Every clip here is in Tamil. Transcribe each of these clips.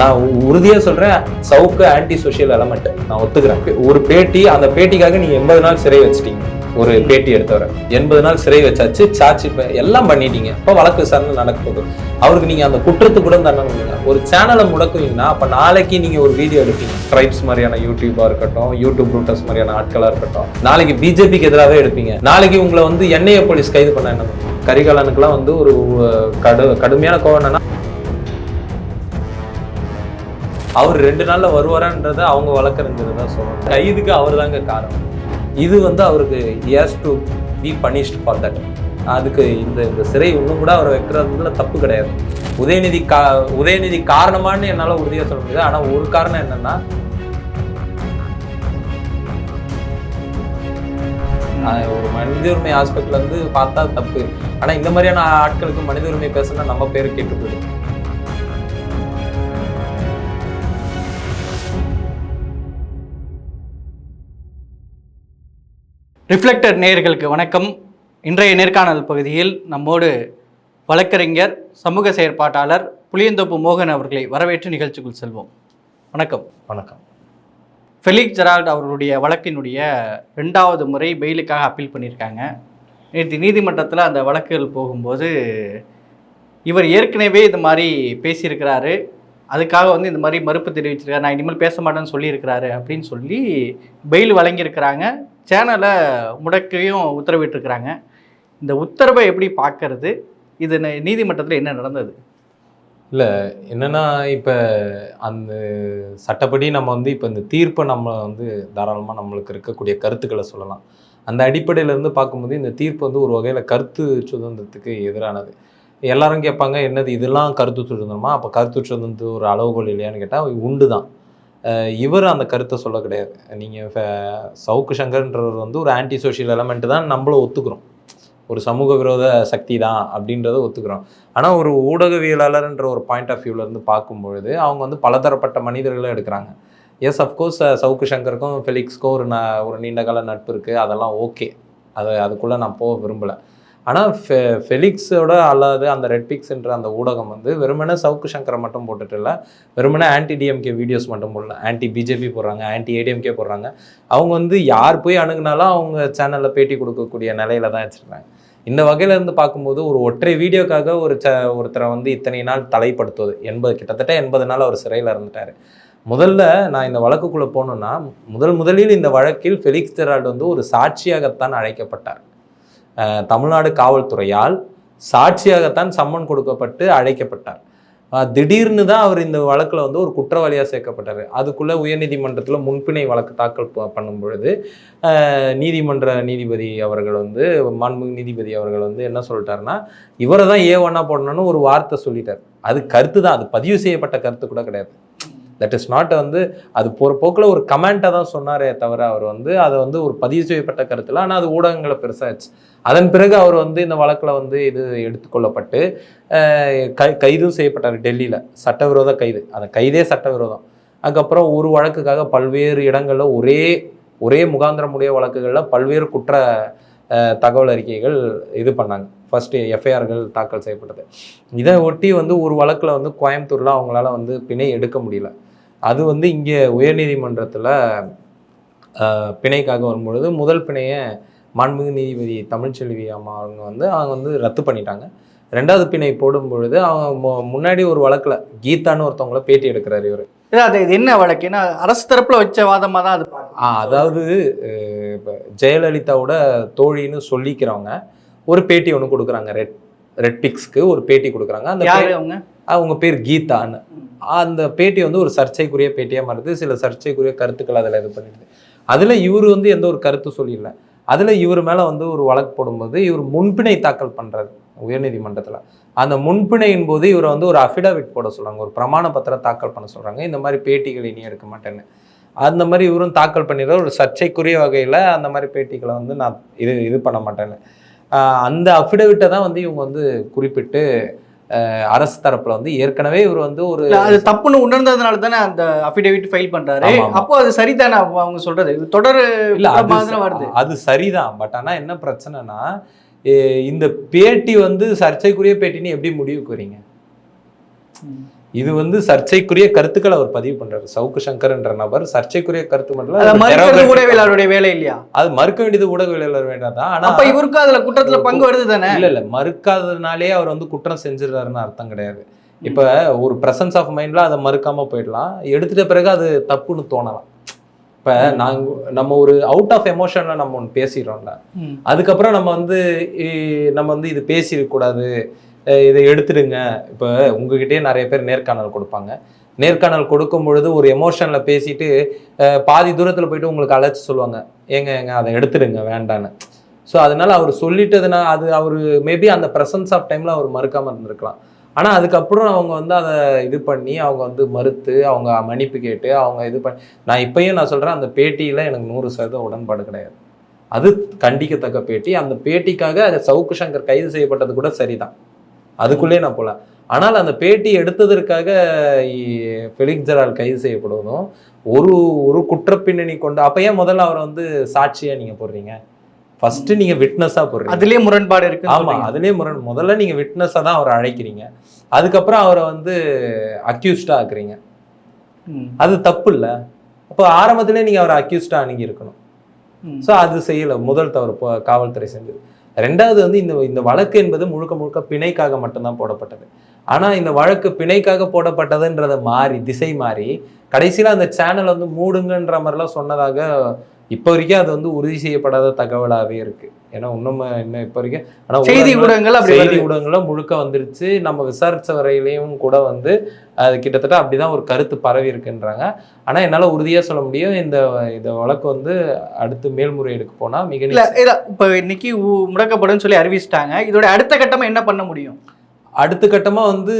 நான் உறுதியா சொல்றேன் சவுக்கு ஆன்டி சோஷியல் எலமெண்ட் நான் ஒத்துக்கிறேன். ஒரு பேட்டி அந்த பேட்டிக்காக நீங்க எண்பது நாள் சிறை வச்சிட்டீங்க. ஒரு பேட்டி எடுத்தவரை. எண்பது நாள் சிறை வச்சாச்சு சாட்சி எல்லாம் பண்ணிட்டீங்க. இப்போ வழக்கு விசாரணை நடக்க போகுது. அவருக்கு நீங்க அந்த குற்றத்துக்கு கூட தண்டனை ஒரு சேனலை முடக்குவீங்கன்னா அப்ப நாளைக்கு நீங்க ஒரு வீடியோ எடுப்பீங்க. ட்ரைப்ஸ் மாதிரியான யூடியூபாக இருக்கட்டும் யூடியூப் ரூட்டர்ஸ் மாதிரியான ஆட்களா இருக்கட்டும் நாளைக்கு பிஜேபிக்கு எதிராகவே எடுப்பீங்க. நாளைக்கு உங்களை வந்து என்ஐஏ போலீஸ் கைது பண்ண என்ன கரிகாலனுக்குலாம் வந்து ஒரு கடு கடுமையான கோவம் என்னன்னா அவர் ரெண்டு நாள்ல வருவாரான்றத அவங்க வழக்கறிஞர் தான் சொல்லணும். கைதுக்கு அவர் தாங்க காரணம். இது வந்து அவருக்கு has to be punished for that அதுக்கு இந்த இந்த சிறை இன்னும் கூட அவரை வைக்கிறதுல தப்பு கிடையாது. உதயநிதி கா உதயநிதி காரணமான்னு என்னால் உறுதியாக சொல்ல முடியாது. ஆனால் ஒரு காரணம் என்னன்னா ஒரு மனித உரிமை ஆஸ்பெக்ட்ல இருந்து பார்த்தா தப்பு. ஆனா இந்த மாதிரியான ஆட்களுக்கு மனித உரிமை பேசினா நம்ம பேரு கேட்டு போயிடும் ரிஃப்ளெக்டர் நேயர்களுக்கு வணக்கம். இன்றைய நேர்காணல் பகுதியில் நம்மோடு வழக்கறிஞர் சமூக செயற்பாட்டாளர் புளியந்தோப்பு மோகன் அவர்களை வரவேற்று நிகழ்ச்சிக்குள் செல்வோம். வணக்கம். வணக்கம். ஃபெலிக் ஜெரால்ட் அவர்களுடைய வழக்கினுடைய ரெண்டாவது முறை பெயிலுக்காக அப்பீல் பண்ணியிருக்காங்க. நேற்று நீதிமன்றத்தில் அந்த வழக்குகள் போகும்போது இவர் ஏற்கனவே இது மாதிரி பேசியிருக்கிறாரு. அதுக்காக வந்து இந்த மாதிரி மறுப்பு தெரிவிச்சிருக்காரு. நான் இனிமேல் பேச மாட்டேன்னு சொல்லியிருக்கிறாரு அப்படின்னு சொல்லி பெயில் வழங்கியிருக்கிறாங்க. சேனலை முடக்கையும் உத்தரவிட்டிருக்கிறாங்க. இந்த உத்தரவை எப்படி பார்க்கறது? இது ந- நீதிமன்றத்தில் என்ன நடந்தது? இல்லை என்னென்னா இப்போ அந்த சட்டப்படி நம்ம வந்து இப்போ இந்த தீர்ப்பை நம்ம வந்து தாராளமாக நம்மளுக்கு இருக்கக்கூடிய கருத்துக்களை சொல்லலாம். அந்த அடிப்படையிலேருந்து பார்க்கும்போது இந்த தீர்ப்பு வந்து ஒரு வகையில் கருத்து சுதந்திரத்துக்கு எதிரானது. எல்லாரும் கேட்பாங்க என்னது இதெல்லாம் கருத்து சுதந்திரமா? அப்போ கருத்து சுதந்திரம் ஒரு அளவுகோல் இல்லையான்னு கேட்டால் உண்டு தான் இவர் அந்த கருத்தை சொல்ல கிடையாது. நீங்கள் சவுக்கு சங்கர்ன்றவர் வந்து ஒரு ஆன்டி சோஷியல் எலமெண்ட் தான் நம்மளும் ஒத்துக்கிறோம். ஒரு சமூக விரோத சக்தி தான் அப்படின்றத ஒத்துக்கிறோம். ஆனால் ஒரு ஊடகவியலாளர்ன்ற ஒரு பாயிண்ட் ஆஃப் வியூவிலேருந்து பார்க்கும்பொழுது அவங்க வந்து பலதரப்பட்ட மனிதர்களை எடுக்கிறாங்க. எஸ் அஃப்கோர்ஸ் சவுக்கு சங்கருக்கும் ஃபெலிக்ஸ்க்கும் ஒரு ந ஒரு நீண்ட கால நட்பு இருக்குது அதெல்லாம் ஓகே அது அதுக்குள்ளே நான் போக விரும்பலை. ஆனால் ஃபெ ஃபெலிக்ஸோட அல்லாது அந்த ரெட் பிக்ஸ்ன்ற அந்த ஊடகம் வந்து வெறுமனே சவுக்கு சங்கரை மட்டும் போட்டுட்டு இல்லை வெறுமனே ஆன்டி டிஎம்கே வீடியோஸ் மட்டும் போடல ஆன்டி பிஜேபி போடுறாங்க ஆன்டி ஏடிஎம்கே போடுறாங்க. அவங்க வந்து யார் போய் அணுகுனாலும் அவங்க சேனலில் பேட்டி கொடுக்கக்கூடிய நிலையில தான் வச்சுருக்காங்க. இந்த வகையில இருந்து பார்க்கும்போது ஒரு ஒற்றை வீடியோக்காக ஒரு ச ஒருத்தரை வந்து இத்தனை நாள் தலைப்படுத்துவது. எண்பது கிட்டத்தட்ட எண்பது நாள் அவர் சிறையில் இருந்துட்டார். முதல்ல நான் இந்த வழக்குக்குள்ளே போகணுன்னா முதல் முதலில் இந்த வழக்கில் ஃபெலிக்ஸ் ஜெரால்டு வந்து ஒரு சாட்சியாகத்தான் அழைக்கப்பட்டார். தமிழ்நாடு காவல்துறையால் சாட்சியாகத்தான் சம்மன் கொடுக்கப்பட்டு அழைக்கப்பட்டார். திடீர்னு தான் அவர் இந்த வழக்கில் வந்து ஒரு குற்றவாளியாக சேர்க்கப்பட்டார். அதுக்குள்ளே உயர்நீதிமன்றத்தில் முன்பிணை வழக்கு தாக்கல் பண்ணும் பொழுது நீதிமன்ற நீதிபதி அவர்கள் வந்து மாண்புமிகு நீதிபதி அவர்கள் வந்து என்ன சொல்லிட்டாருன்னா இவரை தான் ஏ ஒன்னா போடணும்னு ஒரு வார்த்தை சொல்லிட்டார். அது கருத்து தான் அது பதிவு செய்யப்பட்ட கருத்து கூட கிடையாது. தட் இஸ் நாட் வந்து அது போகிற போக்கில் ஒரு கமெண்ட்டாக தான் சொன்னாரே தவிர அவர் வந்து அதை வந்து ஒரு பதிவு செய்யப்பட்ட கருத்தில் ஆனால் அது ஊடகங்களை பெருசாச்சு அதன் பிறகு அவர் வந்து இந்த வழக்கில் வந்து இது எடுத்துக்கொள்ளப்பட்டு கை கைதும் செய்யப்பட்டார் டெல்லியில். சட்டவிரோத கைது. அந்த கைதே சட்டவிரோதம். அதுக்கப்புறம் ஒரு வழக்குக்காக பல்வேறு இடங்களில் ஒரே ஒரே முகாந்திரமுடைய வழக்குகளில் பல்வேறு குற்ற தகவல் அறிக்கைகள் இது பண்ணாங்க. ஃபர்ஸ்ட் எஃப்ஐஆர்கள் தாக்கல் செய்யப்பட்டது. இதை ஒட்டி வந்து ஒரு வழக்கில் வந்து கோயம்புத்தூரில் அவங்களால வந்து பிணை எடுக்க முடியல. அது வந்து இங்கே உயர்நீதிமன்றத்தில் பிணைக்காக வரும்பொழுது முதல் பிணையை மாண்புமிகு நீதிபதி தமிழ்ச்செல்வி அம்மா அவங்க வந்து அவங்க வந்து ரத்து பண்ணிட்டாங்க. ரெண்டாவது பிணை போடும் பொழுது அவங்க முன்னாடி ஒரு வழக்கில் கீதான்னு ஒருத்தவங்கள பேட்டி எடுக்கிறாரு இவர். அது இது என்ன வழக்கு? ஏன்னா அரசு தரப்புல வச்ச வாதமாக தான் அது அதாவது இப்ப ஜெயலலிதாவோட தோழின்னு சொல்லிக்கிறவங்க ஒரு பேட்டி ஒன்று கொடுக்குறாங்க. ரெட் ரெட் பிக்ஸ்க்கு ஒரு பேட்டி கொடுக்குறாங்க. அந்த அவங்க? அவங்க பேர் கீதான்னு. அந்த பேட்டி வந்து ஒரு சர்ச்சைக்குரிய பேட்டியாக மாறுது. சில சர்ச்சைக்குரிய கருத்துக்கள் அதில் இது பண்ணிடுது. அதில் இவர் வந்து எந்த ஒரு கருத்து சொல்லிடல. அதில் இவர் மேலே வந்து ஒரு வழக்கு போடும்போது இவர் முன்பிணை தாக்கல் பண்ணுறாரு உயர்நீதிமன்றத்தில். அந்த முன்பிணையின் போது இவரை வந்து ஒரு அஃபிடாவிட் போட சொல்கிறாங்க ஒரு பிரமாண பத்திரம் தாக்கல் பண்ண சொல்கிறாங்க இந்த மாதிரி பேட்டிகள் இனி எடுக்க மாட்டேன்னு. அந்த மாதிரி இவரும் தாக்கல் பண்ணிடுற ஒரு சர்ச்சைக்குரிய வகையில் அந்த மாதிரி பேட்டிகளை வந்து நான் இது இது பண்ண மாட்டேன்னு. அந்த அஃபிடவிட்டை தான் வந்து இவங்க வந்து குறிப்பிட்டு அரசு தரப்புல வந்து ஏற்கனவே இவர் வந்து ஒரு அது தப்புன்னு உணர்ந்ததுனால தானே அந்த அஃபிடேவிட் ஃபைல் பண்றாரு. அப்போ அது சரிதானே அவங்க சொல்றது? இது தொடர் இல்ல வருது. அது சரிதான். பட் ஆனா என்ன பிரச்சனைனா இந்த பேட்டி வந்து சர்ச்சைக்குரிய பேட்டின்னு எப்படி முடிவுக்கு வரீங்க இது வந்து சர்ச்சைக்குரிய கருத்துக்களை அவர் பதிவு பண்றாரு. சவுக்கு சங்கர் என்ற நபர் சர்ச்சைக்குரிய கருத்து மட்டும் ஊடகவியலாளருடைய வேலை இல்லையா? அது மறுக்க வேண்டியது ஊடகவியலாளர் வேண்டாம் ஆனா அப்ப இவருக்கும் அதுல குற்றத்துல பங்கு வருது தானே? இல்ல இல்ல. மறுக்காததுனாலே அவர் வந்து குற்றம் செஞ்சிடறாருன்னு அர்த்தம் கிடையாது. இப்ப ஒரு பிரசன்ஸ் ஆஃப் மைண்ட்ல அதை மறுக்காம போயிடலாம். எடுத்துட்ட பிறகு அது தப்புன்னு தோணலாம். இப்ப நாங்க நம்ம ஒரு அவுட் ஆஃப் எமோஷன்ல நம்ம ஒன்று பேசிடுறோம்ல. அதுக்கப்புறம் நம்ம வந்து நம்ம வந்து இது பேசிடக் கூடாது அஹ் இதை எடுத்துடுங்க. இப்போ உங்ககிட்டயே நிறைய பேர் நேர்காணல் கொடுப்பாங்க. நேர்காணல் கொடுக்கும் பொழுது ஒரு எமோஷனில் பேசிட்டு பாதி தூரத்தில் போயிட்டு உங்களுக்கு அழைச்சி சொல்லுவாங்க. ஏங்க ஏங்க அதை எடுத்துடுங்க வேண்டான்னு. ஸோ அதனால அவர் சொல்லிட்டதுனா அது அவர் மேபி அந்த ப்ரெசன்ஸ் ஆஃப் டைமில் அவர் மறுக்காமல் இருந்திருக்கலாம். ஆனால் அதுக்கப்புறம் அவங்க வந்து அதை இது பண்ணி அவங்க வந்து மறுத்து அவங்க மன்னிப்பு கேட்டு அவங்க இது பண்ணி நான் இப்பயும் நான் சொல்கிறேன் அந்த பேட்டியில் எனக்கு நூறு சதவீதம் உடன்பாடு கிடையாது. அது கண்டிக்கத்தக்க பேட்டி. அந்த பேட்டிக்காக அது சவுக்கு சங்கர் கைது செய்யப்பட்டது கூட சரிதான். அதுக்குள்ளே நான் போல ஆனால் அந்த பேட்டி எடுத்ததற்காக ஃபெலிக்ஸ் ஜெரால் கைது செய்யப்படுவதும் ஒரு ஒரு குற்றப்பின்னணி கொண்டு அப்ப ஏன் முதல்ல அவரை வந்து சாட்சியா நீங்க போடுறீங்க? ஃபர்ஸ்ட் நீங்க விட்னஸா போடுறீங்க. அதுலயே முரண்பாடு இருக்கு ஆமா அதுலயே முரண் முதல்ல நீங்க விட்னஸா தான் அவரை அழைக்கிறீங்க. அதுக்கப்புறம் அவரை வந்து அக்யூஸ்டா ஆக்குறீங்க. அது தப்பு இல்ல. அப்போ ஆரம்பத்திலே நீங்க அவரை அக்யூஸ்டா அணுகி இருக்கணும். ஸோ அது செய்யல. முதல் தவறு காவல்துறை செஞ்சது. ரெண்டாவது வந்து இந்த இந்த வழக்கு என்பது முழுக்க முழுக்க பிணைக்காக மட்டும்தான் போடப்பட்டது. ஆனால் இந்த வழக்கு பிணைக்காக போடப்பட்டதுன்றதை மாறி திசை மாறி கடைசியில் அந்த சேனல் வந்து மூடுங்கன்ற மாதிரிலாம் சொன்னதாக இப்போ வரைக்கும் அது வந்து உறுதி செய்யப்படாத தகவலாவே இருக்கு. ஏன்னா இன்னும் இன்னும் இப்போ வரைக்கும் ஆனா செய்தி ஊடகங்கள் செய்தி வருது. ஊடகங்கள்ல முழுக்க வந்துருச்சு. நம்ம விசாரிச்ச வரையிலையும் கூட வந்து அது கிட்டத்தட்ட அப்படிதான் ஒரு கருத்து பரவி இருக்குன்றாங்க. ஆனா என்னால உறுதியா சொல்ல முடியும். இந்த இந்த வழக்கு வந்து அடுத்து மேல்முறையீடுக்கு போனா மிக இல்ல இப்ப இன்னைக்கு முடக்கப்படும் சொல்லி அறிவிச்சிட்டாங்க. இதோட அடுத்த கட்டமா என்ன பண்ண முடியும்? அடுத்த கட்டமா வந்து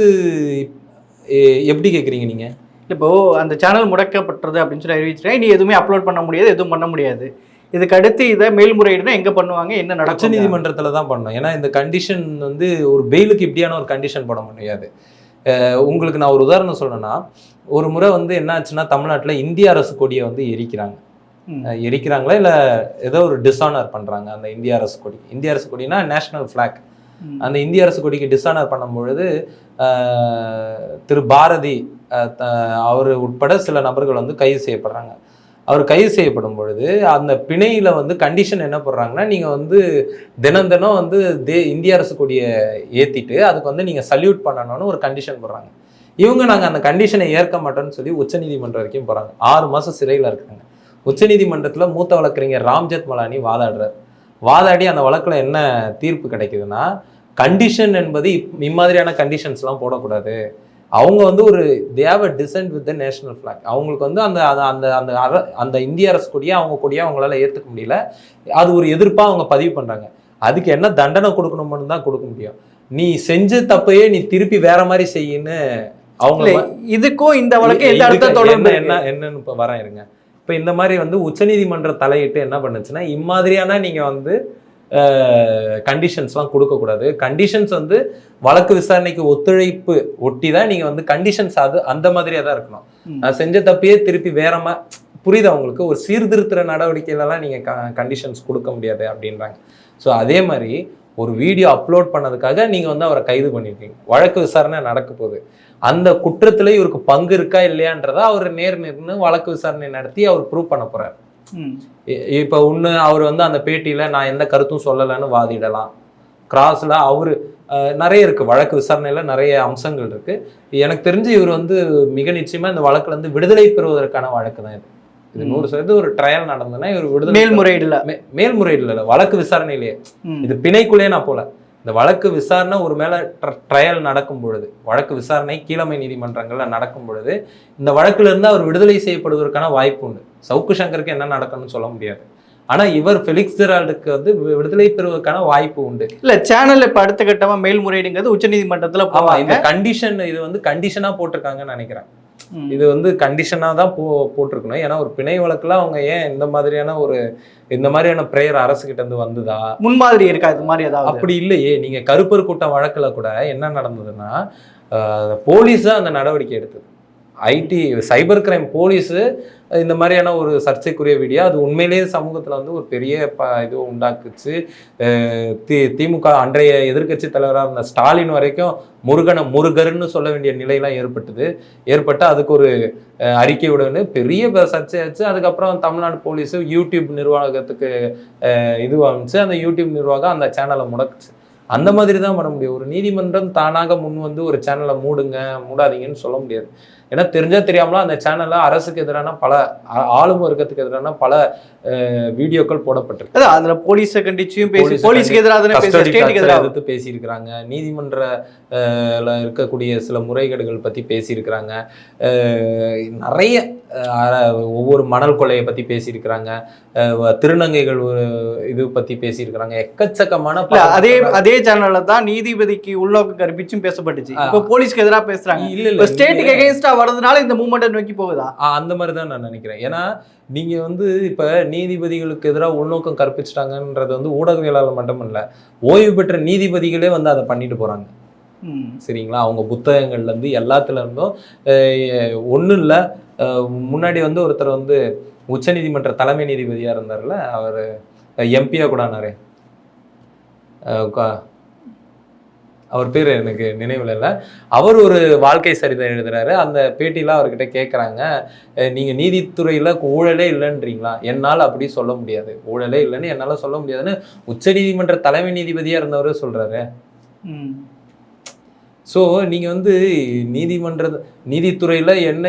எப்படி கேக்குறீங்க நீங்க? இப்போ அந்த சேனல் முடக்கப்பட்டது அப்படின்னு சொல்லி அறிவிச்சிட்டேன் இனி எதுவுமே அப்லோட் பண்ண முடியாது எதுவும் பண்ண முடியாது. இதுக்கு அடுத்து இதை மேல்முறையீடுனா எங்க பண்ணுவாங்க என்ன உச்ச நடக்கும் நீதிமன்றத்துல தான் பண்ணணும். ஏன்னா இந்த கண்டிஷன் வந்து ஒரு பெயிலுக்கு இப்படியான ஒரு கண்டிஷன் போட முடியாது. உங்களுக்கு நான் ஒரு உதாரணம் சொல்லணும்னா ஒரு முறை வந்து என்ன ஆச்சுன்னா தமிழ்நாட்டுல இந்திய அரசு கொடியை வந்து எரிக்கிறாங்க. எரிக்கிறாங்களா? இல்ல ஏதோ ஒரு டிஸானர் பண்றாங்க அந்த இந்திய அரசு கொடி. இந்திய அரசு கொடினா நேஷனல் ஃபிளாக். அந்த இந்திய அரசு கொடிக்கு டிஸானர் பண்ணும்பொழுது ஆஹ், திரு பாரதி அவர் உட்பட சில நபர்கள் வந்து கைது செய்யப்படுறாங்க. அவர் கைது செய்யப்படும் பொழுது அந்த பிணையில வந்து கண்டிஷன் என்ன போடுறாங்கன்னா நீங்க வந்து தினம் தினம் வந்து தே இந்திய அரசு கொடியை ஏத்திட்டு அதுக்கு வந்து நீங்க சல்யூட் பண்ணணும்னு ஒரு கண்டிஷன் போடுறாங்க. இவங்க நாங்க அந்த கண்டிஷனை ஏற்க மாட்டோம்னு சொல்லி உச்சநீதிமன்றம் வரைக்கும் போறாங்க. ஆறு மாசம் சிறையில இருக்காங்க. உச்சநீதிமன்றத்துல மூத்த வழக்கறிஞர் ராம்ஜெத் மலானி வாதாடுறார். வாதாடி அந்த வழக்குல என்ன தீர்ப்பு கிடைக்குதுன்னா கண்டிஷன் என்பது இம்மாதிரியான கண்டிஷன்ஸ்லாம் போடக்கூடாது. அவங்க வந்து ஒரு தேவ descend with the national flag அவங்களுக்கு வந்து அந்த அந்த- அந்த அந்த இந்திய அரசு கொடியை அவங்க கொடியை அவங்களால ஏற்றுக்க முடியல. அது ஒரு எதிர்ப்பாக அவங்க பதிவு பண்ணுறாங்க அதுக்கு என்ன தண்டனை கொடுக்கணும்னு தான் கொடுக்க முடியும். நீ செஞ்ச தப்பையே நீ திருப்பி வேற மாதிரி செய்யின்னு அவங்க இதுக்கும் இந்த வழக்கு? என்ன என்னன்னு இப்போ வரேன் இருங்க. இப்போ இந்த மாதிரி வந்து உச்சநீதிமன்ற தலையிட்டு என்ன பண்ணுச்சுன்னா இம்மாதிரியான நீங்க வந்து கண்டிஷன்ஸ்லாம் கொடுக்கக்கூடாது கண்டிஷன்ஸ் வந்து வழக்கு விசாரணைக்கு ஒத்துழைப்பு ஒட்டி தான் நீங்க வந்து கண்டிஷன்ஸ் அது அந்த மாதிரியா தான் இருக்கணும். நான் செஞ்ச தப்பையே திருப்பி வேற மா புரியுதா உங்களுக்கு? ஒரு சீர்திருத்துற நடவடிக்கையிலலாம் நீங்க கண்டிஷன்ஸ் கொடுக்க முடியாது அப்படின்றாங்க. ஸோ அதே மாதிரி ஒரு வீடியோ அப்லோட் பண்ணதுக்காக நீங்க வந்து அவரை கைது பண்ணிருக்கீங்க. வழக்கு விசாரணை நடக்க போகுது. அந்த குற்றத்துல இவருக்கு பங்கு இருக்கா இல்லையான்றத அவர் நேர் நின்று வழக்கு விசாரணை நடத்தி அவர் ப்ரூவ் பண்ண. இ- இப்ப ஒண்ணு அவர் வந்து அந்த பேட்டியில நான் எந்த கருத்தும் சொல்லலைன்னு வாதிடலாம். கிராஸ்ல அவரு நிறைய இருக்கு. வழக்கு விசாரணையில நிறைய அம்சங்கள் இருக்கு. எனக்கு தெரிஞ்சு இவர் வந்து மிக நிச்சயமா இந்த வழக்குல இருந்து விடுதலை பெறுவதற்கான வழக்கு தான் இது. இது. நூறு சதவீதம் ஒரு ட்ரையல் நடந்ததுன்னா இவர் விடுதலை மேல்முறையீடுல மேல்முறையீடுல வழக்கு விசாரணையிலேயே. இது பிணைக்குள்ளே நான் போல இந்த வழக்கு விசாரணை ஒரு மேல ட்ரையல் நடக்கும் பொழுது வழக்கு விசாரணை கீழமை நீதிமன்றங்கள்ல நடக்கும் பொழுது இந்த வழக்குல இருந்து அவர் விடுதலை செய்யப்படுவதற்கான வாய்ப்பு உண்டு சவுக்கு சங்கருக்கு என்ன நடக்கும்னு சொல்ல முடியாது ஆனா இவர் ஃபெலிக்ஸ் ஜெரால்டுக்கு வந்து விடுதலை பெறுவதற்கான வாய்ப்பு உண்டு இல்ல சேனல் இப்ப அடுத்த கட்டமா மேல்முறையீடுங்கிறது உச்சநீதிமன்றத்துல ஆமா இந்த கண்டிஷன் இது வந்து கண்டிஷனா போட்டிருக்காங்கன்னு நினைக்கிறேன். இது வந்து கண்டிஷனா தான் போ போட்டிருக்கணும். ஏன்னா ஒரு பிணை வழக்குல அவங்க ஏன் இந்த மாதிரியான ஒரு இந்த மாதிரியான பிரேயர் அரசு கிட்ட இருந்து வந்துதா? முன்மாதிரி இருக்கா? இது மாதிரி ஏதாவது? அப்படி இல்லையே. நீங்க கருப்பர் கூட்டம் வழக்குல கூட என்ன நடந்ததுன்னா போலீஸ் தான் அந்த நடவடிக்கை எடுத்தது. ஐடி சைபர் கிரைம் போலீஸு இந்த மாதிரியான ஒரு சர்ச்சைக்குரிய வீடியோ அது உண்மையிலேயே சமூகத்தில் வந்து ஒரு பெரிய ப இது உண்டாக்குச்சு. தி திமுக அன்றைய எதிர்க்கட்சி தலைவராக இருந்த ஸ்டாலின் வரைக்கும் முருகனை முருகர்னு சொல்ல வேண்டிய நிலையெல்லாம் ஏற்பட்டது. ஏற்பட்டு அதுக்கு ஒரு அறிக்கை விடன்னு பெரிய சர்ச்சையாச்சு அதுக்கப்புறம் தமிழ்நாடு போலீஸு யூடியூப் நிர்வாகத்துக்கு இதுவாகிச்சு இது அந்த யூடியூப் நிர்வாகம் அந்த சேனலை முடக்குச்சு. அந்த மாதிரி தான் பண்ண முடியும். ஒரு நீதிமன்றம் தானாக முன் வந்து ஒரு சேனலை மூடுங்க மூடாதீங்கன்னு சொல்ல முடியாது. ஏன்னா தெரிஞ்சா தெரியாமலாம் அந்த சேனல்ல அரசுக்கு எதிரான பல ஆளும் வர்க்கத்துக்கு எதிரான பல வீடியோக்கள் போடப்பட்டிருக்கு. அதான் அதுல போலீஸை கண்டிச்சும் பேசி போலீஸுக்கு எதிராக ஸ்டேட்டுக்கு எதிர்த்து பேசியிருக்கிறாங்க. நீதிமன்ற இருக்கக்கூடிய சில முறைகேடுகள் பத்தி பேசியிருக்கிறாங்க. நிறைய ஒவ்வொரு மணல் கொள்ளையை பத்தி பேசியிருக்கிறாங்க. திருநங்கைகள் ஒரு இது பத்தி பேசியிருக்கிறாங்க. எக்கச்சக்கமான அதே அதே சேனல்ல தான் நீதிபதிக்கு உள்நோக்கம் கற்பிச்சும் பேசப்பட்டுச்சு. இப்போ போலீஸ்க்கு எதிராக பேசுறாங்க. இல்ல ஸ்டேட்டுக்கு நீங்க- எகெயின்ஸ்டா வர்றதுனால இந்த மூவ்மெண்ட்டை நோக்கி போகுதா? அந்த மாதிரி தான் நான் நினைக்கிறேன். ஏன்னா நீங்க வந்து இப்ப நீதிபதிகளுக்கு எதிராக உள்நோக்கம் கற்பிச்சிட்டாங்கன்றது வந்து ஊடகவியலாளர் மட்டும் இல்ல ஓய்வு பெற்ற நீதிபதிகளே வந்து அதை பண்ணிட்டு போறாங்க. ம். சரிங்களா? அவங்க புத்தகங்கள்ல இருந்து எல்லாத்துல இருந்தும் ஒன்றும் இல்லை. முன்னாடி வந்து ஒருத்தர் வந்து உச்சநீதிமன்ற தலைமை நீதிபதியா இருந்தார்ல அவர் எம்பியா கூட ஆனாரு. அவர் பேர் எனக்கு நினைவில் இல்லை. அவர் ஒரு வாழ்க்கை சரிதை எழுதுறாரு. அந்த பேட்டியில அவர்கிட்ட கேட்குறாங்க நீங்கள் நீதித்துறையில் ஊழலே இல்லைன்றீங்களா? என்னால் அப்படி சொல்ல முடியாது. ஊழலே இல்லைன்னு என்னால் சொல்ல முடியாதுன்னு உச்சநீதிமன்ற தலைமை நீதிபதியாக இருந்தவரே சொல்கிறாரு ஸோ நீங்கள் வந்து நீதிமன்ற நீதித்துறையில் என்ன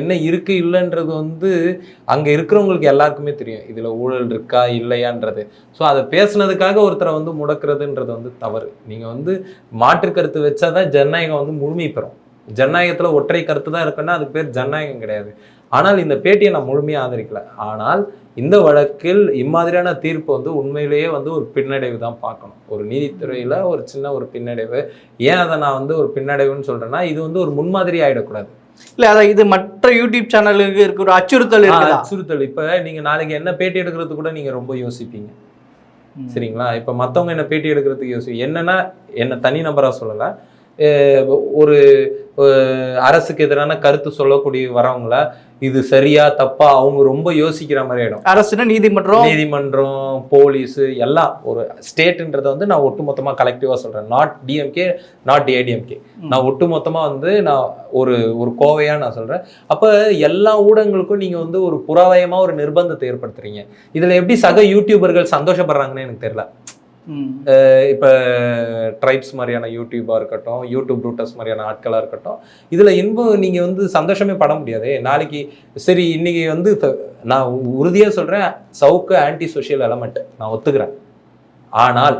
என்ன இருக்குது இல்லைன்றது வந்து அங்கே இருக்கிறவங்களுக்கு எல்லாருக்குமே தெரியும். இதில் ஊழல் இருக்கா இல்லையான்றது. ஸோ அதை பேசுனதுக்காக ஒருத்தரை வந்து முடக்கிறதுன்றது வந்து தவறு. நீங்கள் வந்து மாற்று கருத்து வச்சா தான் ஜனநாயகம் வந்து முழுமை பெறும். ஜனநாயகத்தில் ஒற்றை கருத்து தான் இருக்குன்னா அதுக்கு பேர் ஜனநாயகம் கிடையாது. ஆனால் இந்த பேட்டியை நான் முழுமையாக ஆதரிக்கலை. ஆனால் இந்த வழக்கில் இம்மாதிரியான தீர்ப்பு வந்து உண்மையிலேயே வந்து ஒரு பின்னடைவு தான் பார்க்கணும். ஒரு நீதித்துறையில் ஒரு சின்ன ஒரு பின்னடைவு. ஏன் அதை நான் வந்து ஒரு பின்னடைவுன்னு சொல்றேன்னா இது வந்து ஒரு முன்மாதிரி ஆயிடக்கூடாது. இல்ல அதான் இது மற்ற யூடியூப் சேனலுக்கு இருக்க ஒரு அச்சுறுத்தல் அச்சுறுத்தல். இப்ப நீங்க நாளைக்கு என்ன பேட்டி எடுக்கிறது கூட நீங்க ரொம்ப யோசிப்பீங்க. சரிங்களா? இப்ப மத்தவங்க என்ன பேட்டி எடுக்கிறதுக்கு யோசி என்னன்னா என்ன தனி நபரா சொல்லல. ஒரு அரசுக்கு எதிரான கருத்து சொல்லக்கூடிய வரவங்கள இது சரியா தப்பா அவங்க ரொம்ப யோசிக்கிற மாதிரி ஆயிடும். அரசுனா நீதிமன்றம்? நீதிமன்றம் போலீஸ் எல்லாம் ஒரு ஸ்டேட்ன்றதை வந்து நான் ஒட்டுமொத்தமா கலெக்டிவா சொல்றேன். Not DMK not ADMK. நான் ஒட்டுமொத்தமா வந்து நான் ஒரு ஒரு கோவையா நான் சொல்றேன். அப்ப எல்லா ஊடகங்களுக்கும் நீங்க வந்து ஒரு புறாவயமா ஒரு நிர்பந்தத்தை ஏற்படுத்துறீங்க. இதுல எப்படி சக யூடியூபர்கள் சந்தோஷப்படுறாங்கன்னு எனக்கு தெரியல. இப்போ ட்ரைப்ஸ் மாதிரியான யூடியூபாக இருக்கட்டும் யூடியூப் ரூட்டர்ஸ் மாதிரியான ஆட்களாக இருக்கட்டும் இதில் இன்பம் நீங்கள் வந்து சந்தோஷமே பட முடியாதே. நாளைக்கு சரி இன்னைக்கு வந்து நான் உறுதியாக சொல்கிறேன் சவுக்கு ஆன்டி சோஷியல் எலமெண்ட் நான் ஒத்துக்கிறேன். ஆனால்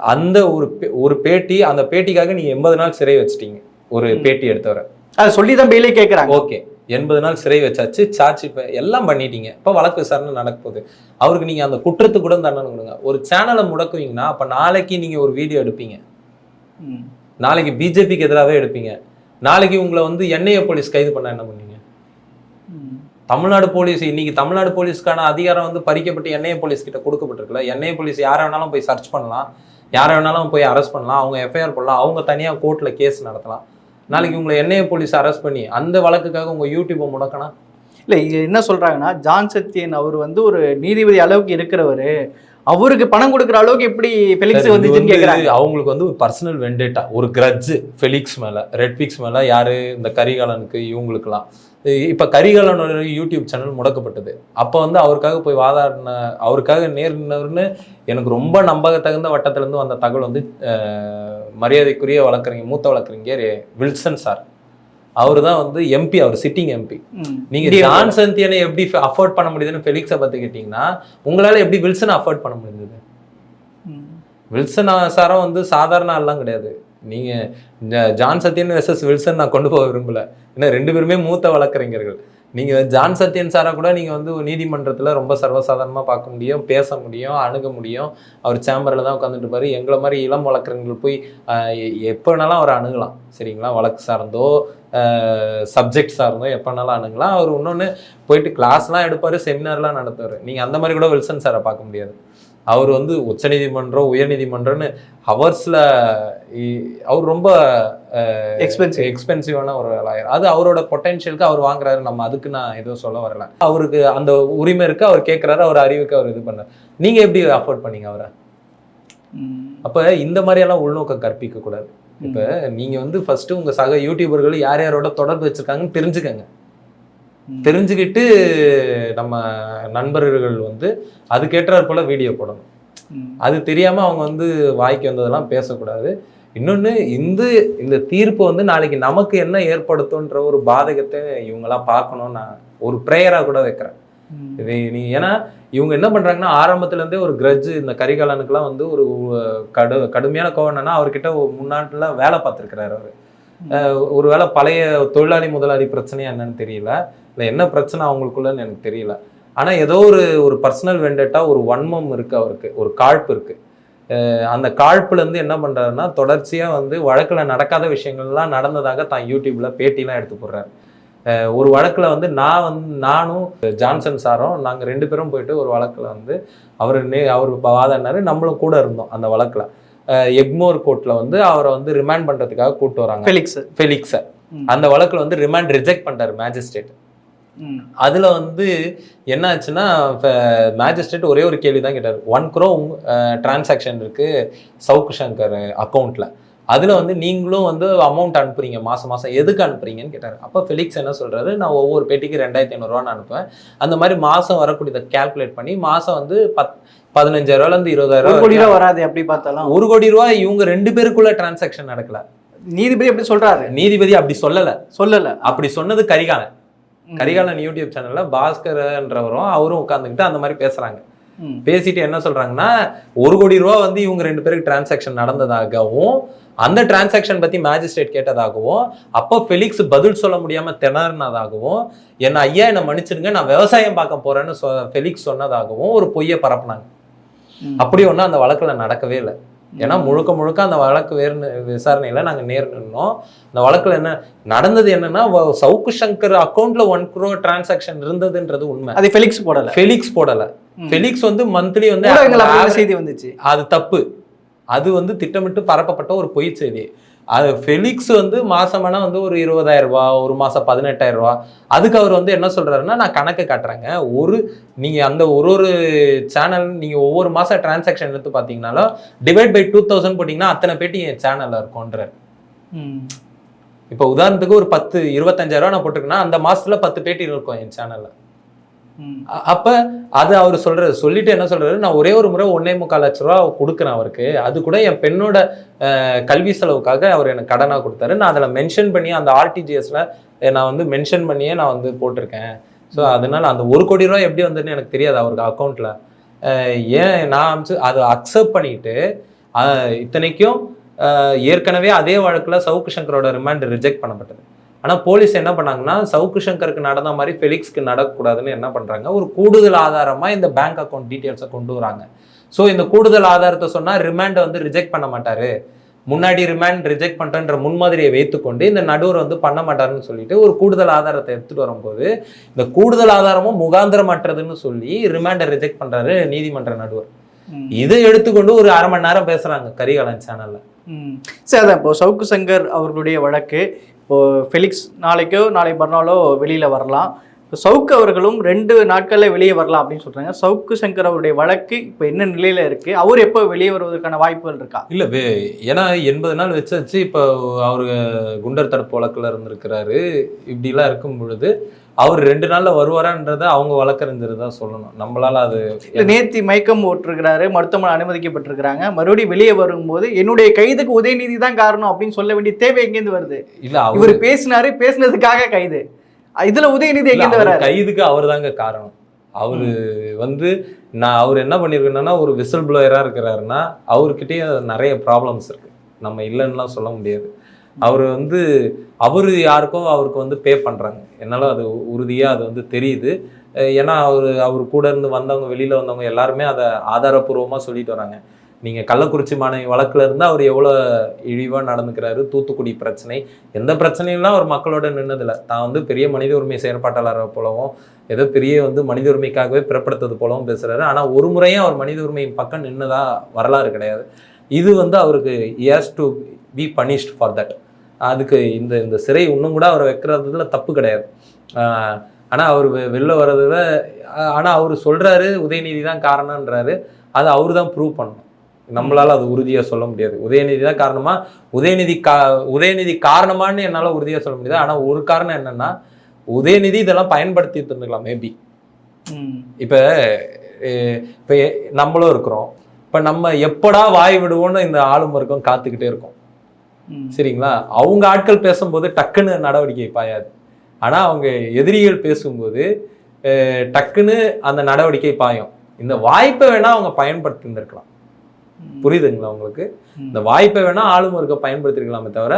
அந்த ஒரு ஒரு பேட்டி அந்த பேட்டிக்காக நீங்கள் எண்பது நாள் சிறை வச்சிட்டீங்க. ஒரு. பேட்டி எடுத்தவரை. அதை சொல்லி தான் பெயிலே கேட்குறாங்க ஓகே. எண்பது நாள் சிறை வச்சாச்சு சார்ஜ் இப்போ எல்லாம் பண்ணிட்டீங்க. இப்போ வழக்கு விசாரணை நடக்க போகுது. அவருக்கு நீங்கள் அந்த குற்றத்துக்கு கூட தண்டனை கொடுங்க. ஒரு சேனலை முடக்குவீங்கன்னா அப்போ நாளைக்கு நீங்கள் ஒரு வீடியோ எடுப்பீங்க. நாளைக்கு பிஜேபிக்கு எதிராகவே எடுப்பீங்க. நாளைக்கு உங்களை வந்து என்ஐஏ போலீஸ் கைது பண்ண என்ன பண்ணுவீங்க. தமிழ்நாடு போலீஸ் இன்னைக்கு தமிழ்நாடு போலீஸ்க்கான அதிகாரம் வந்து பறிக்கப்பட்டு என்ஐஏ போலீஸ் கிட்ட கொடுக்கப்பட்டிருக்குல்ல என்ஐஏ போலீஸ் யாரை வேணாலும் போய் சர்ச் பண்ணலாம். யாரை வேணாலும் போய் அரெஸ்ட் பண்ணலாம். அவங்க எஃப்ஐஆர் பண்ணலாம். அவங்க தனியாக கோர்ட்டில் கேஸ் நடத்தலாம். நாளைக்கு உங்களை என்ஐஏ போலீஸ் அரெஸ்ட் பண்ணி அந்த வழக்குக்காக உங்கள் யூடியூப்பை முடக்கணும்? இல்லை என்ன சொல்கிறாங்கன்னா ஜான் சத்தியன் அவர் வந்து ஒரு நீதிபதி அளவுக்கு இருக்கிறவர். அவருக்கு பணம் கொடுக்குற அளவுக்கு எப்படி ஃபெலிக்ஸ் வந்துச்சுன்னு வந்து கேக்குறாங்க. அவங்களுக்கு வந்து ஒரு பர்சனல் வெண்டேட்டா ஒரு கிரட்ஜ் ஃபெலிக்ஸ் மேல ரெட்பிக்ஸ் மேல யாரு இந்த கரிகாலனுக்கு இவங்களுக்குலாம் இப்ப கரிகாலனோட யூடியூப் சேனல் முடக்கப்பட்டது. அப்ப வந்து அவருக்காக போய் வாதாடின அவருக்காக நேர்னவர்னு எனக்கு ரொம்ப நம்பகத்தகுந்த வட்டத்துல இருந்து வந்த தகவல் வந்து மரியாதைக்குரிய வழக்கறிஞர் மூத்த வழக்கறிஞர் வில்சன் சார். அவர் தான் வந்து எம்பி அவர் சிட்டிங் எம்பி. நீங்க ஜான் சந்தியனை எப்படி அஃபோர்ட் பண்ண முடியுதுன்னு ஃபெலிக்ஸை பத்தி கேட்டீங்கன்னா உங்களால எப்படி வில்சனை அஃபோர்ட் பண்ண முடியுது ம். வில்சன் சாரம் வந்து சாதாரண ஆள்லாம் கிடையாது. நீங்க ஜான் சத்யன் வெர்சஸ் வில்சன் நான் கொண்டு போக விரும்பல. ஏன்னா ரெண்டு பேருமே மூத்த வழக்கறிஞர்கள். நீங்கள் ஜான் சத்யன் சாரை கூட நீங்கள் வந்து நீதிமன்றத்தில் ரொம்ப சர்வசாதாரணமாக பார்க்க முடியும் பேச முடியும் அணுக முடியும். அவர் சேம்பரில் தான் உட்காந்துட்டு இருப்பாரு. எங்களை மாதிரி இளம் வழக்கறிஞர்கள் போய் எப்போ வேணாலும் அவர் அணுகலாம். சரிங்களா? வழக்கு சார்ந்தோ சப்ஜெக்ட் சார்ந்தோ எப்போ வேணாலும் அணுகலாம். அவர் இன்னொன்று போயிட்டு கிளாஸ்லாம் எடுப்பார் செமினார்லாம் நடத்துவார். நீங்கள் அந்த மாதிரி கூட வில்சன் சாரை பார்க்க முடியாது. அவர் வந்து உச்சநீதிமன்றம் உயர்நீதிமன்றம்னு ஹவர்ஸில் அவர் ரொம்ப எக்ஸ்பென்சிவ் எக்ஸ்பென்சிவான ஒரு லாயர் அது அவரோட பொட்டென்ஷியலுக்கு அவர் வாங்குறாரு. நம்ம அதுக்கு நான் எதுவும் சொல்ல வரல. அவருக்கு அந்த உரிமை இருக்கு. அவர் கேட்குறாரு அவர் அறிவுக்கு அவர் இது பண்ணார். நீங்க எப்படி அஃபோர்ட் பண்ணீங்க அவரை? அப்ப இந்த மாதிரியெல்லாம் உள்நோக்கம் கற்பிக்க கூடாது. இப்ப நீங்க வந்து ஃபர்ஸ்ட் உங்க சக யூடியூபர்கள் யார் யாரோட தொடர்பு வச்சிருக்காங்கன்னு தெரிஞ்சுக்கங்க. தெரிஞ்சுக்கிட்டு நம்ம நண்பர்கள் வந்து அதுக்கேற்றாற் போல வீடியோ போடணும். அது தெரியாம அவங்க வந்து வாய்க்கு வந்ததெல்லாம் பேசக்கூடாது. இன்னொன்னு இந்த இந்த தீர்ப்பு வந்து நாளைக்கு நமக்கு என்ன ஏற்படுத்தும்ன்ற ஒரு பாதகத்தை இவங்கெல்லாம் பார்க்கணும் நான் ஒரு ப்ரேயரா கூட வைக்கிறேன். இது நீ ஏன்னா இவங்க என்ன பண்றாங்கன்னா ஆரம்பத்துல இருந்தே ஒரு கிரட்ஜ் இந்த கரிகாலனுக்குலாம் வந்து ஒரு கடு கடுமையான கோவம் என்னன்னா அவர்கிட்ட ஒரு முன்னாட்டுல வேலை பார்த்துருக்கிறாரு அவரு. அஹ் ஒருவேளை பழைய தொழிலாளி முதலாளி பிரச்சனையா என்னன்னு தெரியல. இல்லை என்ன பிரச்சனை அவங்களுக்குள்ளன்னு எனக்கு தெரியல. ஆனா ஏதோ ஒரு ஒரு பர்சனல் வெண்டட்டா ஒரு வன்மம் இருக்கு அவருக்கு ஒரு காழ்ப்பு இருக்கு. அஹ் அந்த காழ்ப்புல இருந்து என்ன பண்றாருன்னா தொடர்ச்சியா வந்து வழக்குல நடக்காத விஷயங்கள்லாம் நடந்ததாக தான் யூடியூப்ல பேட்டிலாம் எடுத்து போடுறாரு. ஒரு வழக்குல வந்து நான் வந்து நானும் ஜான்சன் சாரும் நாங்க ரெண்டு பேரும் போயிட்டு ஒரு வழக்குல வந்து அவர் நே அவர் வாதாடினாரு நம்மளும் கூட இருந்தோம் அந்த வழக்குல. எக்மோர் கோர்ட்ல வந்து அவரை வந்து ரிமாண்ட் பண்றதுக்காக கூட்டு வராங்க. ஃபெலிக்ஸ் ஃபெலிக்ஸை அந்த வழக்குல வந்து ரிமாண்ட் ரிஜெக்ட் பண்ணிட்டாரு மேஜிஸ்ட்ரேட் அதுல வந்து என்ன ஆச்சுன்னா மேஜிஸ்ட்ரேட் ஒரே ஒரு கேள்வி தான் கேட்டார் ஒன் க்ரோ டிரான்சாக்ஷன் இருக்கு சவுக்கு சங்கர் அக்கௌண்ட்ல அதுல வந்து நீங்களும் வந்து அமௌண்ட் அனுப்புறீங்க மாசம் மாசம் எதுக்கு அனுப்புறீங்கன்னு கேட்டாரு. அப்போ ஃபெலிக்ஸ் என்ன சொல்றாரு நான் ஒவ்வொரு பேட்டிக்கு ரெண்டாயிரத்தி ஐநூறுரூவான்னு அனுப்புவேன். அந்த மாதிரி மாசம் வரக்கூடியதை கால்குலேட் பண்ணி மாசம் வந்து பத் இருந்து இருபதாயிரம் கோடி ரூபா வராது எப்படி பார்த்தாலும். ஒரு கோடி ரூபாய் இவங்க ரெண்டு பேருக்குள்ள டிரான்சாக்ஷன் நடக்கல. நீதிபதி எப்படி சொல்றாரு. நீதிபதி அப்படி சொல்லல. சொல்லல. அப்படி சொன்னது கரிகாலன். கரிகாலன் யூடியூப் சேனல்ல பாஸ்கர்ன்றவரும் அவரும் உட்காந்துக்கிட்டு அந்த மாதிரி பேசுறாங்க. பேசிட்டு என்ன சொல்றாங்கன்னா ஒரு கோடி ரூபா வந்து இவங்க ரெண்டு பேருக்கு டிரான்சாக்ஷன் நடந்ததாகவும் அந்த டிரான்சாக்ஷன் பத்தி மேஜிஸ்ட்ரேட் கேட்டதாகவும் அப்போ ஃபெலிக்ஸ் பதில் சொல்ல முடியாம திணறினதாகவும் என்ன ஐயா என்ன மன்னிச்சிடுங்க நான் விவசாயம் பார்க்க போறேன்னு சொ ஃபெலிக்ஸ் சொன்னதாகவும் ஒரு பொய்யை பரப்புனாங்க. அப்படி ஒன்றும் அந்த வழக்குல நடக்கவே இல்லை ஏன்னா முழுக்க முழுக்க அந்த வழக்கு வேறு விசாரணையில நாங்க நேர் நின்னோம் அந்த வழக்குல என்ன நடந்தது என்னன்னா சவுக்கு சங்கர் அக்கௌண்ட்ல ஒன் க்ரோ டிரான்சாக்ஷன் இருந்ததுன்றது உண்மை. அது ஃபெலிக்ஸ் போடல. ஃபெலிக்ஸ் போடல. ஃபெலிக்ஸ் வந்து மந்த்லி வந்து செய்தி வந்துச்சு. அது தப்பு. அது வந்து திட்டமிட்டு பரப்பப்பட்ட ஒரு பொய் செய்தி. அது ஃபெலிக்ஸ் வந்து மாசமானா வந்து ஒரு இருபதாயிரம் ரூபாய் ஒரு மாசம் பதினெட்டாயிரம் ரூபாய் அதுக்கு அவர் வந்து என்ன சொல்றாருன்னா நான் கணக்கு காட்டுறேங்க. ஒரு நீங்க அந்த ஒரு ஒரு சேனல் நீங்க ஒவ்வொரு மாசம் டிரான்சாக்ஷன் எடுத்து பாத்தீங்கன்னாலும் டிவைட் பை டூ தௌசண்ட் போட்டீங்கன்னா அத்தனை பேட்டி என் சேனல்ல இருக்கும்ன்றார். இப்போ உதாரணத்துக்கு ஒரு பத்து இருபத்தஞ்சாயிரம் ரூபாய் நான் போட்டிருக்கேன்னா அந்த மாசத்துல பத்து பேட்டி இருக்கும் என் சேனல்ல அப்ப அது அவர் சொல்றாரு சொல்லிட்டு என்ன சொல்றாரு நான் ஒரே ஒரு முறை ஒன்னே முக்கால் லட்ச ரூபா கொடுக்குறேன் அவருக்கு. அது கூட என் பெண்ணோட கல்வி செலவுக்காக அவர் எனக்கு கடனா கொடுத்தாரு. நான் அதில் மென்ஷன் பண்ணி அந்த ஆர்டிஜிஎஸ்ல நான் வந்து மென்ஷன் பண்ணியே நான் வந்து போட்டிருக்கேன். ஸோ அதனால அந்த ஒரு கோடி ரூபா எப்படி வந்ததுன்னு எனக்கு தெரியாது அவருக்கு அக்கௌண்ட்ல ஏன் நான் அமிச்சு அதை அக்செப்ட் பண்ணிட்டு இத்தனைக்கும் ஏற்கனவே அதே வழக்குல சவுக்கு சங்கரோட ரிமாண்ட் ரிஜெக்ட் பண்ணப்பட்டது. ஆனா போலீஸ் என்ன பண்ணாங்கன்னா சவுக்கு சங்கருக்கு நடந்த மாதிரி ஃபெலிக்ஸ்க்கு நடக்கக்கூடாதுன்னு என்ன பண்றாங்க ஒரு கூடுதல் ஆதாரமா இந்த பேங்க் அக்கௌண்ட் டீட்டெயில்ஸை கொண்டு வராங்க ஸோ இந்த கூடுதல் ஆதாரத்தை சொன்னா ரிமாண்டை வந்து ரிஜெக்ட் பண்ண மாட்டாரு முன்னாடி ரிமாண்ட் ரிஜெக்ட் பண்றேன்ற முன்மாதிரியை வைத்துக்கொண்டு இந்த நடுவர் வந்து பண்ண மாட்டாருன்னு சொல்லிட்டு ஒரு கூடுதல் ஆதாரத்தை எடுத்துட்டு வரும்போது இந்த கூடுதல் ஆதாரமும் முகாந்திரமற்றதுன்னு சொல்லி ரிமாண்டை ரிஜெக்ட் பண்றாரு நீதிமன்ற நடுவர். இதை எடுத்துக்கொண்டு ஒரு அரை மணி நேரம் பேசுறாங்க கரிகாலன் சேனல்ல. சரி அதான். இப்போ சவுக்கு சங்கர் அவர்களுடைய வழக்கு. இப்போ ஃபெலிக்ஸ் நாளைக்கோ நாளை மறுநாளோ வெளியில வரலாம். இப்போ சவுக்கு அவர்களும் ரெண்டு நாட்கள்ல வெளியே வரலாம் அப்படின்னு சொல்றாங்க. சவுக்கு சங்கர் அவருடைய வழக்கு இப்போ என்ன நிலையில இருக்கு? அவர் எப்போ வெளியே வருவதற்கான வாய்ப்புகள் இருக்கா? இல்ல வே ஏன்னா எண்பது நாள் வச்சு வச்சு இப்போ அவரு குண்டர் தடுப்பு வழக்குல இருந்திருக்கிறாரு. இப்படிலாம் இருக்கும் பொழுது அவர் ரெண்டு நாள்ல வருவாரான்றத அவங்க வழக்கறிஞர் தான் சொல்லணும். நம்மளால அது இல்ல நேத்தி மயக்கம் போட்டிருக்கிறாரு மருத்துவமனை அனுமதிக்கப்பட்டிருக்கிறாங்க. மறுபடியும் வெளியே வரும்போது என்னுடைய கைதுக்கு உதயநிதி தான் காரணம் அப்படின்னு சொல்ல வேண்டிய தேவை எங்கேருந்து வருது? இல்ல இவர் அவர் பேசினாரு பேசினதுக்காக கைது. இதுல உதயநிதி எங்கேருந்து வராரு? கைதுக்கு அவர் தாங்க காரணம். அவரு வந்து நான் அவர் என்ன பண்ணிருக்கேன்னா ஒரு விசில் ப்ளோயரா இருக்கிறாருன்னா அவர்கிட்டயே நிறைய ப்ராப்ளம்ஸ் இருக்கு. நம்ம இல்லைன்னுலாம் சொல்ல முடியாது. அவர் வந்து அவர் யாருக்கோ அவருக்கு வந்து பே பண்ணுறாங்க என்னால் அது உறுதியாக அது வந்து தெரியுது. ஏன்னா அவர் அவர் கூட இருந்து வந்தவங்க வெளியில் வந்தவங்க எல்லாருமே அதை ஆதாரப்பூர்வமாக சொல்லிட்டு வராங்க. நீங்கள் கள்ளக்குறிச்சி மாணவி வழக்கில் இருந்து அவர் எவ்வளோ இழிவாக நடந்துக்கிறாரு தூத்துக்குடி பிரச்சனை எந்த பிரச்சனையெல்லாம் அவர் மக்களோட நின்னதில்லை. தான் வந்து பெரிய மனித உரிமை செயற்பாட்டாளரை போலவும் ஏதோ பெரிய வந்து மனித உரிமைக்காகவே பிறப்படுத்தது போலவும் பேசுகிறாரு ஆனால் ஒரு முறையும் அவர் மனித உரிமையின் பக்கம் நின்றுதா வரலாறு கிடையாது. இது வந்து அவருக்கு has to be punished for that அதுக்கு இந்த இந்த சிறை இன்னும் கூட அவர் வைக்கிறதுல தப்பு கிடையாது. ஆனால் அவர் வெளில வர்றதுல ஆனால் அவர் சொல்றாரு உதயநிதி தான் காரணம்ன்றாரு. அதை அவர் தான் ப்ரூவ் பண்ணணும். நம்மளால அது உறுதியாக சொல்ல முடியாது. உதயநிதி தான் காரணமா? உதயநிதி கா உதயநிதி காரணமான்னு என்னால் உறுதியாக சொல்ல முடியாது. ஆனால் ஒரு காரணம் என்னன்னா உதயநிதி இதெல்லாம் பயன்படுத்தி இருந்துக்கலாம் மேபி. இப்போ இப்போ நம்மளும் இருக்கிறோம். இப்போ நம்ம எப்படா வாய் விடுவோம்னு இந்த ஆளும் காத்துக்கிட்டே இருக்கோம். சரிங்களா? அவங்க ஆட்கள் பேசும்போது டக்குன்னு நடவடிக்கை பாயாது. ஆனால் அவங்க எதிரிகள் பேசும்போது டக்குன்னு அந்த நடவடிக்கை பாயும். இந்த வாய்ப்பை வேணா அவங்க பயன்படுத்தி இருந்திருக்கலாம் புரியுதுங்களா உங்களுக்கு. இந்த வாய்ப்பை வேணா ஆளும் இருக்க பயன்படுத்திருக்கலாமே தவிர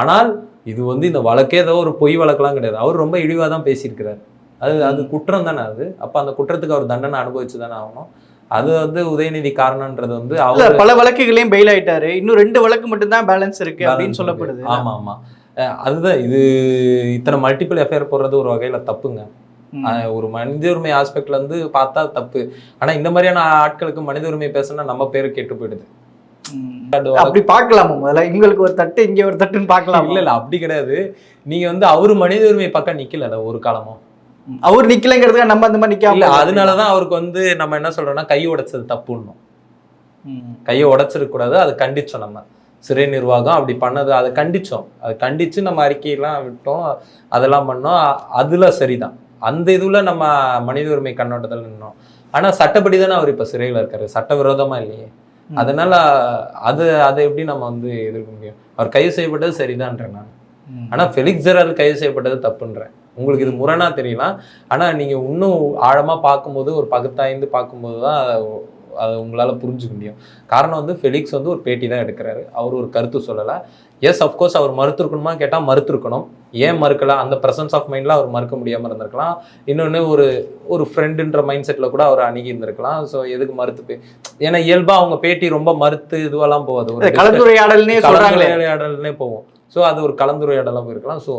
ஆனால் இது வந்து இந்த வழக்கே ஏதோ ஒரு பொய் வழக்கெல்லாம் கிடையாது. அவர் ரொம்ப இழிவாக தான் பேசியிருக்கிறார். அது அது குற்றம் தானே அது? அப்போ அந்த குற்றத்துக்கு அவர் தண்டனை அனுபவிச்சு தானே ஆகணும்? அது வந்து உதயநிதி காரணன்றது வந்து அவர் பல வழக்குகளையும் பெயில் ஆயிட்டாரு. இன்னும் ரெண்டு வழக்கு மட்டும்தான் பேலன்ஸ் இருக்கு அப்படின்னு சொல்லப்படுது. ஆமா ஆமா. அதுதான். இது இத்தனை மல்டிபிள் எஃப்ஐஆர் போடுறது ஒரு வகையில தப்புங்க. ஒரு மனித உரிமை ஆஸ்பெக்ட்ல இருந்து பார்த்தா தப்பு. ஆனா இந்த மாதிரியான ஆட்களுக்கு மனித உரிமை பேசினா நம்ம பேரு கெட்டு போயிடுது. அப்படி பார்க்கலாமா முதல்ல? இங்களுக்கு ஒரு தட்டு இங்க ஒரு தட்டுன்னு பார்க்கலாம்? இல்ல இல்ல. அப்படி கிடையாது. நீங்க வந்து அவரு மனித உரிமை பக்கம் நிக்கல ஒரு காலமும். அவர் நிக்கலங்கிறதுக்கு நம்ம அந்த மாதிரி நிக்காம அதனாலதான் அவருக்கு வந்து நம்ம என்ன சொல்றோம்னா கை உடைச்சது தப்புன்னும் ம். கையை உடைச்சிருக்க கூடாது அதை கண்டிச்சோம் நம்ம. சிறை நிர்வாகம் அப்படி பண்ணது அதை கண்டிச்சோம். அதை கண்டிச்சு நம்ம அறிக்கையெல்லாம் விட்டோம் அதெல்லாம் பண்ணோம். அதுல சரிதான். அந்த இதுல நம்ம மனித உரிமை கண்ணோட்டத்தில் நின்னோம். ஆனா சட்டப்படி தானே அவர் இப்ப சிறையில இருக்காரு. சட்டவிரோதமா இல்லையே. ம். அதனால அது அதை எப்படி நம்ம வந்து எதிர்க்க முடியும்? அவர் கைது செய்யப்பட்டது சரிதான்றேன் நான். ம். ஆனா ஃபெலிக்ஸ் ஜெரால் கைது செய்யப்பட்டது தப்புன்றேன். உங்களுக்கு இது முரணா தெரியலாம். ஆனா நீங்க இன்னும் ஆழமா பார்க்கும்போது ஒரு பகுத்தாய்ந்து பார்க்கும்போது தான் அதை- உங்களால புரிஞ்சுக்க முடியும். காரணம் வந்து ஃபெலிக்ஸ் வந்து ஒரு பேட்டி தான் எடுக்கிறாரு. அவர் ஒரு கருத்து சொல்லலை. எஸ் அஃப்கோர்ஸ் அவர் மறுத்திருக்கணுமா கேட்டால் மறுத்திருக்கணும். ஏன் மறுக்கல? அந்த பிரசன்ஸ் ஆஃப் மைண்டில் அவர் மறுக்க முடியாமல் இருந்திருக்கலாம். இன்னொன்று ஒரு ஒரு ஃப்ரெண்டுன்ற மைண்ட் செட்டில் கூட அவர் அணுகி இருந்திருக்கலாம். ஸோ எதுக்கு மறுத்து ஏன்னா இயல்பாக அவங்க பேட்டி ரொம்ப மறுத்து இதுவெல்லாம் போகாது. கலந்துரையாடல்னே கலந்துரையாடல்னே போவோம் ஸோ அது ஒரு கலந்துரையாடலாக போயிருக்கலாம் ஸோ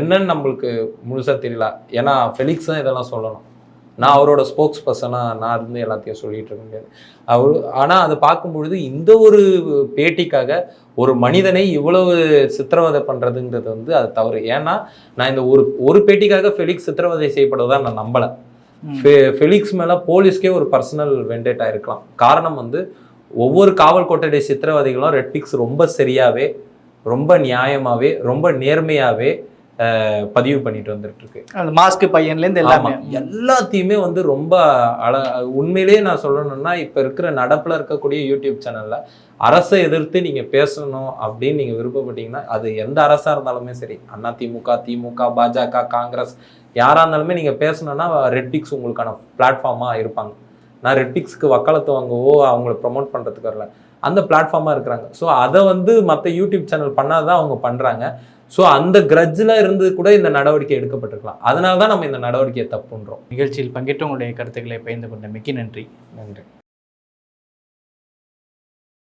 என்னன்னு நம்மளுக்கு முழுசா தெரியல. ஏன்னா ஃபெலிக்ஸ் தான் இதெல்லாம் சொல்லணும். நான் அவரோட ஸ்போக்ஸ் பர்சனாக நான் இருந்து எல்லாத்தையும் சொல்லிட்டு இருக்க முடியாது. அவர் ஆனால் அதை பார்க்கும் பொழுது இந்த ஒரு பேட்டிக்காக ஒரு மனிதனை இவ்வளவு சித்திரவதை பண்ணுறதுங்கிறது வந்து அது தவறு. ஏன்னா நான் இந்த ஒரு ஒரு பேட்டிக்காக ஃபெலிக்ஸ் சித்திரவதை செய்யப்படுவதா நான் நம்பலை. ஃபெலிக்ஸ் மேல போலீஸ்க்கே ஒரு பர்சனல் வெண்டேட்டா இருக்கலாம். காரணம் வந்து ஒவ்வொரு காவல் கொட்டடை சித்திரவதைகளும் ரெட்பிக்ஸ் ரொம்ப சரியாவே ரொம்ப நியாயமாவே ரொம்ப நேர்மையாவே அஹ், பதிவு பண்ணிட்டு வந்துட்டு இருக்கு அந்த மாஸ்க் பையன்ல இருந்து எல்லாமே. எல்லாத்தையுமே வந்து ரொம்ப அழ உண்மையிலேயே நான் சொல்லணும்னா இப்ப இருக்கிற நடப்புல இருக்கக்கூடிய யூடியூப் சேனல்ல அரசை எதிர்த்து நீங்க பேசணும் அப்படின்னு நீங்க விருப்பப்பட்டீங்கன்னா அது எந்த அரசா இருந்தாலுமே சரி அண்ணா திமுக திமுக பாஜக காங்கிரஸ் யாரா இருந்தாலுமே நீங்க பேசணும்னா ரெட்டிக்ஸ் உங்களுக்கான பிளாட்ஃபார்மா இருப்பாங்க. நான் ரெட்டிக்ஸ்க்கு வக்காலத்து வாங்கவோ அவங்கள ப்ரொமோட் பண்றதுக்கு வரல. அந்த பிளாட்ஃபார்மாக இருக்கிறாங்க. ஸோ அதை வந்து மற்ற யூடியூப் சேனல் பண்ணாதான் அவங்க பண்றாங்க. ஸோ அந்த கிரட்ஜில் இருந்து கூட இந்த நடவடிக்கை எடுக்கப்பட்டிருக்கலாம். அதனால தான் நம்ம இந்த நடவடிக்கையை தப்புன்றோம். நிகழ்ச்சியில் பங்கேற்று உங்களுடைய கருத்துக்களை பகிர்ந்து கொண்ட மிக்க நன்றி. நன்றி.